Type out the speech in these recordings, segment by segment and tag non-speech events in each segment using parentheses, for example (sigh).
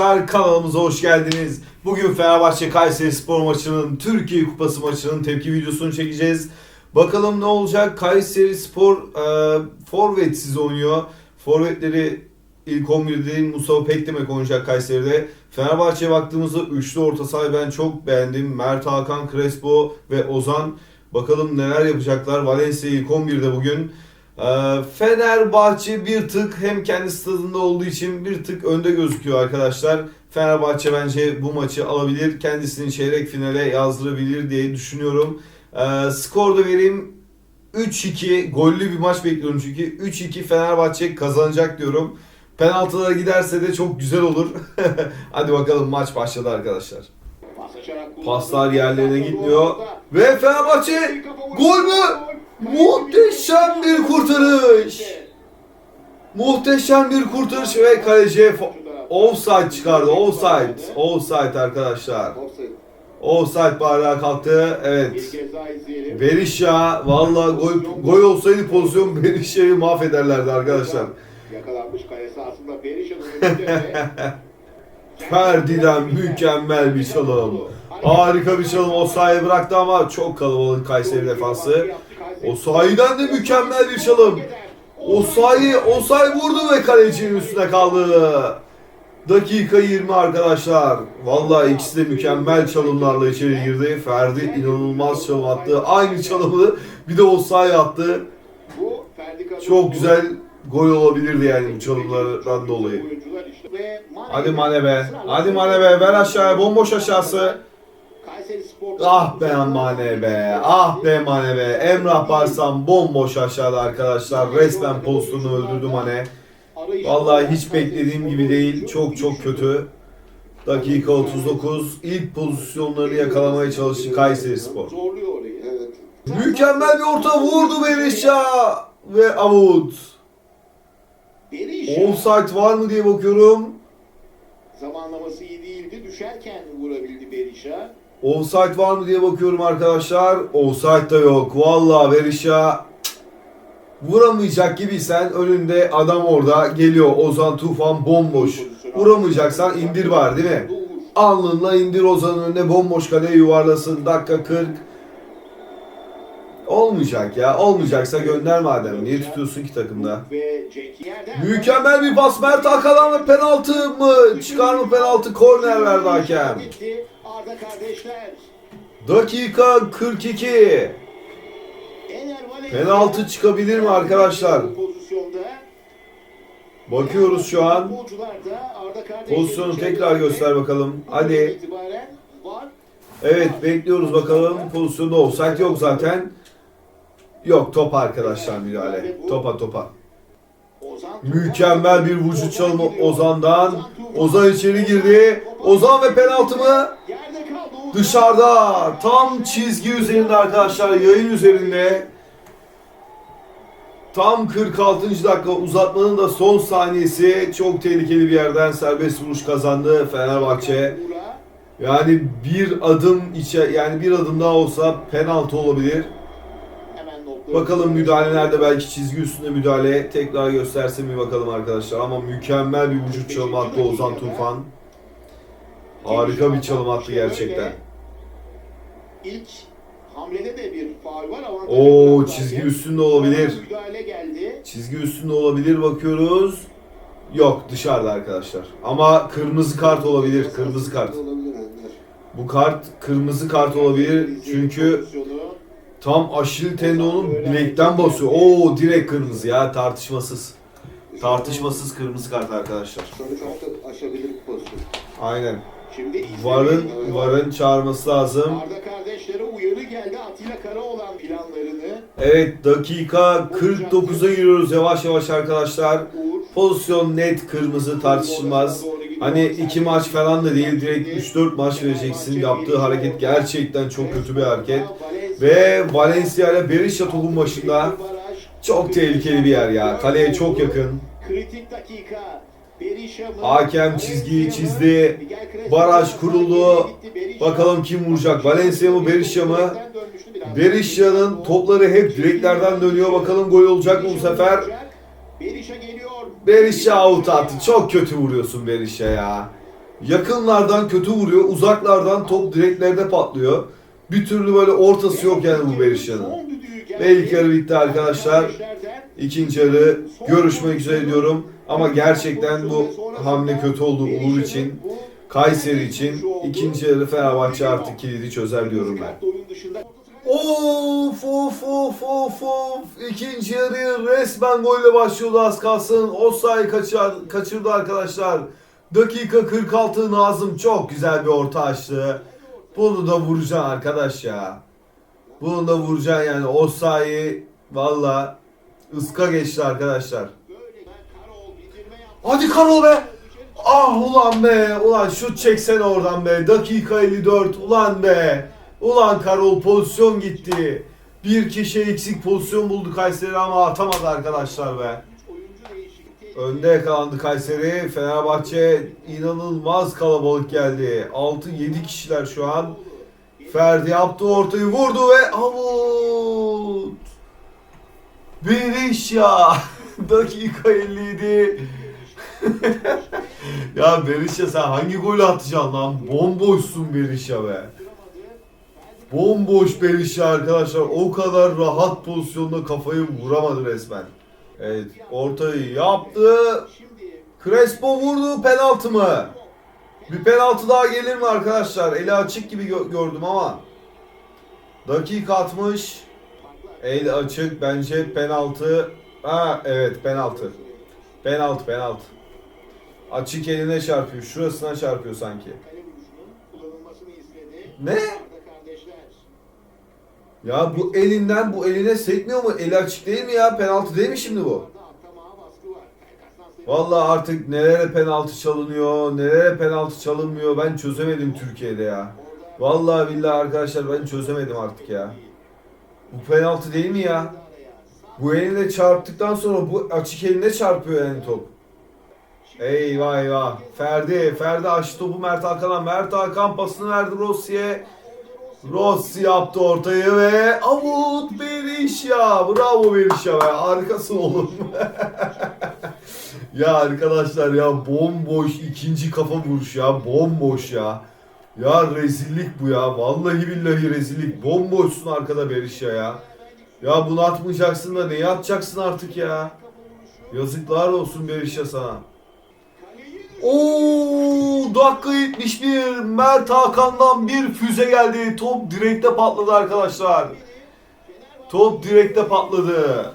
arkadaşlar kanalımıza hoş geldiniz. Bugün Fenerbahçe Kayseri Spor maçının Türkiye Kupası maçının tepki videosunu çekeceğiz. Bakalım ne olacak? Kayseri Spor e, forvetsiz oynuyor. Forvetleri ilk 11'de değil Mustafa Pekdemek oynayacak Kayseri'de. Fenerbahçe'ye baktığımızda üçlü orta sahayı ben çok beğendim. Mert Hakan, Crespo ve Ozan. Bakalım neler yapacaklar. Valencia ilk 11'de bugün. Ee, Fenerbahçe bir tık hem kendi stadında olduğu için bir tık önde gözüküyor arkadaşlar. Fenerbahçe bence bu maçı alabilir. Kendisini çeyrek finale yazdırabilir diye düşünüyorum. Ee, skor da vereyim 3-2 gollü bir maç bekliyorum çünkü 3-2 Fenerbahçe kazanacak diyorum. Penaltılara giderse de çok güzel olur. (laughs) Hadi bakalım maç başladı arkadaşlar. Paslar yerlerine gitmiyor. Ve Fenerbahçe gol mü? Muhteşem bir kurtarış. Muhteşem bir kurtarış ve kaleciye fo- offside çıkardı. Offside. Offside arkadaşlar. Offside bayrağı kalktı. Evet. Berisha valla gol, gol olsaydı pozisyon (laughs) Berisha'yı mahvederlerdi arkadaşlar. Yakalanmış kale sahasında Berisha'nın. (laughs) Ferdi'den mükemmel bir çalım. Harika bir çalım. O sahayı bıraktı ama çok kalabalık Kayseri defansı. O sahiden de mükemmel bir çalım. O sayı, o sayı vurdu ve kalecinin üstüne kaldı. Dakika 20 arkadaşlar. Vallahi ikisi de mükemmel çalımlarla içeri girdi. Ferdi inanılmaz çalım attı. Aynı çalımı bir de o sayı attı. Çok güzel gol olabilirdi yani bu çalımlardan dolayı. Hadi Mane be. Hadi Mane be. Ver aşağıya. Bomboş aşağısı. Ah be Mane be. Ah be Mane be. Emrah Barsam bomboş aşağıda arkadaşlar. Resmen pozisyonu öldürdü Mane. Vallahi hiç beklediğim gibi değil. Çok çok kötü. Dakika 39. İlk pozisyonlarını yakalamaya çalıştı Kayseri Spor. Mükemmel bir orta vurdu Berisha ve avut. Offside var mı diye bakıyorum. zamanlaması iyi değildi. Düşerken vurabildi Berisha. Offside var mı diye bakıyorum arkadaşlar. Offside da yok. Vallahi Berisha vuramayacak gibiysen önünde adam orada geliyor. Ozan Tufan bomboş. Vuramayacaksan indir var değil mi? Alnınla indir Ozan'ın önüne bomboş kaleye yuvarlasın. Dakika 40. Olmayacak ya. Olmayacaksa gönder madem. Niye tutuyorsun ki takımda? Mükemmel bir pas. Mert Hakan'dan ve penaltı mı? Çıkar mı penaltı? Korner verdi hakem. Dakika 42. Ener Valencia- Penaltı çıkabilir mi arkadaşlar? Bakıyoruz şu an. Pozisyonu tekrar göster bakalım. Hadi. Evet bekliyoruz bakalım. Pozisyonda offside yok zaten. Yok top arkadaşlar müdahale. Topa topa. Mükemmel bir vücut çalımı Ozan'dan. Ozan içeri girdi. Ozan ve penaltı mı? Dışarıda. Tam çizgi üzerinde arkadaşlar. Yayın üzerinde. Tam 46. dakika uzatmanın da son saniyesi. Çok tehlikeli bir yerden serbest vuruş kazandı Fenerbahçe. Yani bir adım içe yani bir adım daha olsa penaltı olabilir. Bakalım müdahalelerde belki çizgi üstünde müdahale tekrar gösterse mi bakalım arkadaşlar ama mükemmel bir vücut çalımı attı Ozan Tufan. Harika bir çalım attı gerçekten. İlk hamlede de bir faul var. avantajı Oo çizgi üstünde olabilir. Müdahale geldi. Çizgi üstünde olabilir bakıyoruz. Yok dışarıda arkadaşlar. Ama kırmızı kart olabilir. Kırmızı kart. Bu kart kırmızı kart olabilir. Çünkü. Tam aşil tendonun bilekten basıyor. Oo direkt kırmızı ya tartışmasız. Tartışmasız kırmızı kart arkadaşlar. Aşabilir pozisyon. Aynen. Şimdi Varın bekliyor. varın çağırması lazım. Arda kardeşlere uyarı geldi Atilla Karaoğlan planlarını. Evet dakika 49'a giriyoruz yavaş yavaş arkadaşlar. Pozisyon net kırmızı tartışılmaz. Hani iki maç falan da değil direkt 3-4 maç vereceksin. Yaptığı hareket gerçekten çok kötü bir hareket. Ve Valencia ile Berisha topun başında. Çok tehlikeli bir yer ya. Kaleye çok yakın. Kritik dakika. Hakem çizgiyi çizdi. Baraj kuruldu. Bakalım kim vuracak? Valencia mı Berisha mı? Berisha'nın topları hep direklerden dönüyor. Bakalım gol olacak mı bu sefer? Berisha geliyor. Berisha out attı. Çok kötü vuruyorsun Berisha ya. Yakınlardan kötü vuruyor, uzaklardan top direklerde patlıyor. Bir türlü böyle ortası yok yani bu Berisha'nın. Ve ilk yarı bitti arkadaşlar. İkinci yarı görüşmek üzere diyorum. Ama gerçekten bu hamle kötü oldu Uğur için. Kayseri için. İkinci yarı Fenerbahçe artık kilidi çözer diyorum ben. Of of of of of. İkinci yarı resmen golle başlıyordu az kalsın. Osayi kaçır, kaçırdı arkadaşlar. Dakika 46 Nazım çok güzel bir orta açtı. Bunu da vuracaksın arkadaş ya. Bunu da vuracaksın yani. Osayi valla ıska geçti arkadaşlar. Hadi Karol be. Ah ulan be. Ulan şut çeksen oradan be. Dakika 54. Ulan be. Ulan Karol pozisyon gitti. Bir kişi eksik pozisyon buldu Kayseri ama atamadı arkadaşlar be. Önde yakalandı Kayseri. Fenerbahçe inanılmaz kalabalık geldi. 6-7 kişiler şu an. Ferdi yaptı ortayı vurdu ve avut. Berisha. (laughs) Dakika 57. (laughs) ya Berisha sen hangi golü atacaksın lan? Bomboşsun Berisha be. Bomboş Berisha arkadaşlar. O kadar rahat pozisyonda kafayı vuramadı resmen. Evet ortayı yaptı. Crespo vurdu penaltı mı? Bir penaltı daha gelir mi arkadaşlar? Eli açık gibi gö- gördüm ama. Dakika 60. El açık bence penaltı. Ha evet penaltı. Penaltı penaltı. Açık eline çarpıyor. Şurasına çarpıyor sanki. Ne? Ya bu elinden bu eline sekmiyor mu? Eli açık değil mi ya? Penaltı değil mi şimdi bu? Vallahi artık nelere penaltı çalınıyor, nelere penaltı çalınmıyor ben çözemedim Türkiye'de ya. Vallahi billahi arkadaşlar ben çözemedim artık ya. Bu penaltı değil mi ya? Bu eline çarptıktan sonra bu açık eline çarpıyor yani top. Eyvah eyvah. Ferdi, Ferdi açtı topu Mert Hakan'a. Mert Hakan pasını verdi Rossi'ye. Rossi yaptı ortayı ve avut Berisha. Bravo Berisha be. Harikasın oğlum. (laughs) ya arkadaşlar ya bomboş ikinci kafa vuruş ya. Bomboş ya. Ya rezillik bu ya. Vallahi billahi rezillik. Bomboşsun arkada Berisha ya. Ya bunu atmayacaksın da neyi atacaksın artık ya? Yazıklar olsun Berisha sana. Oo dakika 71 Mert Hakan'dan bir füze geldi. Top direkte patladı arkadaşlar. Top direkte patladı.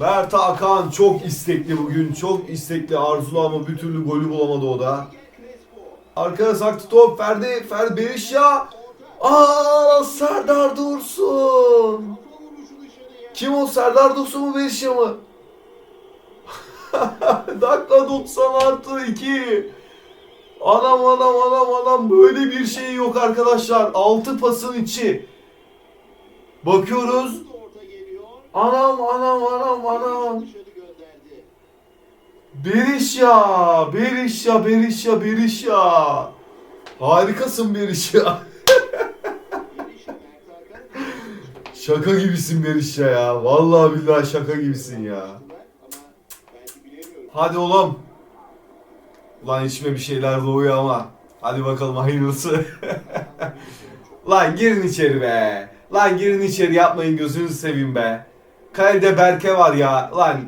Mert Hakan çok istekli bugün. Çok istekli arzulu ama bir türlü golü bulamadı o da. Arkada saktı top. Ferdi, Ferdi Berisha. Aa Serdar Dursun. Kim o Serdar Dursun mu Berisha mı? (laughs) Dakika 90 artı 2. Anam anam anam anam böyle bir şey yok arkadaşlar. 6 pasın içi. Bakıyoruz. Anam anam anam anam. Berisha, Berisha, Berisha, Berisha. Harikasın Hakan. (laughs) Şaka gibisin Berisha ya. Vallahi billahi şaka gibisin ya. Hadi oğlum. Ulan içime bir şeyler doğuyor ama. Hadi bakalım hayırlısı. (laughs) Lan girin içeri be. Lan girin içeri yapmayın gözünüzü seveyim be. Kalede Berke var ya. Lan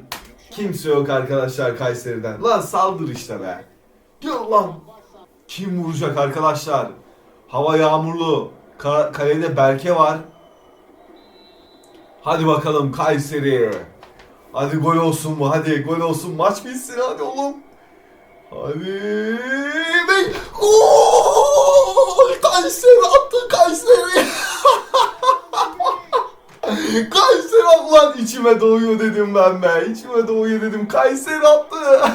kimse yok arkadaşlar Kayseri'den. Lan saldır işte be. Gel lan. Kim vuracak arkadaşlar? Hava yağmurlu. Ka- kalede Berke var. Hadi bakalım Kayseri. Hadi gol olsun mu? Hadi gol olsun. Maç bitsin hadi oğlum. Hadi. Ve gol! Kayseri attı Kayseri. (laughs) Kayseri ulan içime doğuyor dedim ben be. İçime doğuyor dedim. Kayseri attı. (laughs)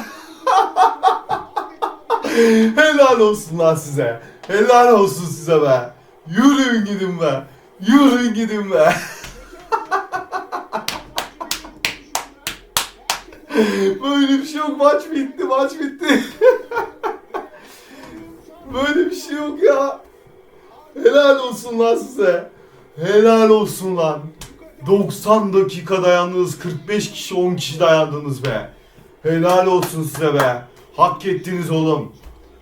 Helal olsun lan size. Helal olsun size be. Yürüyün gidin be. Yürüyün gidin be. (laughs) Böyle bir şey yok. Maç bitti. Maç bitti. Böyle bir şey yok ya. Helal olsun lan size. Helal olsun lan. 90 dakika dayandınız. 45 kişi 10 kişi dayandınız be. Helal olsun size be. Hak ettiniz oğlum.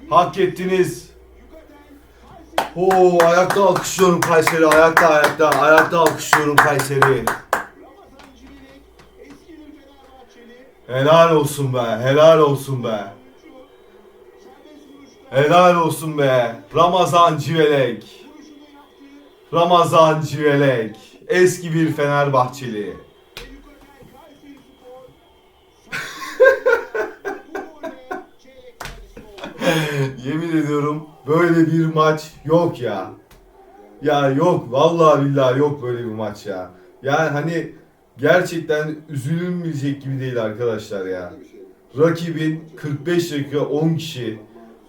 Hak ettiniz. Oo ayakta alkışlıyorum Kayseri. Ayakta ayakta. Ayakta alkışlıyorum Kayseri. Ramazan Civelek eski bir Fenerbahçeli. Helal olsun be. Helal olsun be. Helal olsun be. Ramazan Civelek. Ramazan Civelek. Eski bir Fenerbahçeli. (laughs) Yemin ediyorum böyle bir maç yok ya. Ya yok vallahi billahi yok böyle bir maç ya. Yani hani gerçekten üzülünmeyecek gibi değil arkadaşlar ya. Rakibin 45 dakika 10 kişi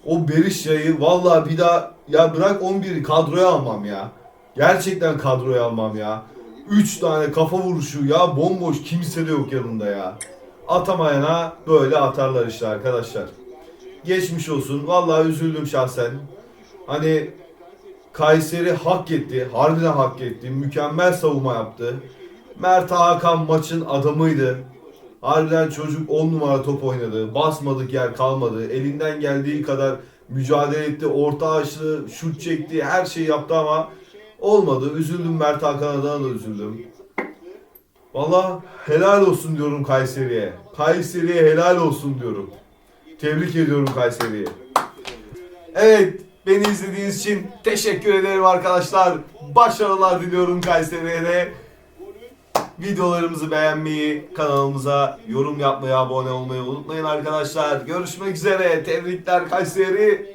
o Berisha'yı vallahi bir daha ya bırak 11'i kadroya almam ya. Gerçekten kadroya almam ya. 3 tane kafa vuruşu ya bomboş kimse de yok yanında ya. Atamayana böyle atarlar işte arkadaşlar. Geçmiş olsun. Vallahi üzüldüm şahsen. Hani Kayseri hak etti. Harbiden hak etti. Mükemmel savunma yaptı. Mert Hakan maçın adamıydı. Harbiden çocuk 10 numara top oynadı. Basmadık yer kalmadı. Elinden geldiği kadar mücadele etti. Orta açtı, şut çekti. Her şeyi yaptı ama olmadı. Üzüldüm Mert Hakan adına da üzüldüm. Valla helal olsun diyorum Kayseri'ye. Kayseri'ye helal olsun diyorum. Tebrik ediyorum Kayseri'yi. Evet, beni izlediğiniz için teşekkür ederim arkadaşlar. Başarılar diliyorum Kayseri'ye de. Videolarımızı beğenmeyi, kanalımıza yorum yapmayı, abone olmayı unutmayın arkadaşlar. Görüşmek üzere. Tebrikler Kayseri.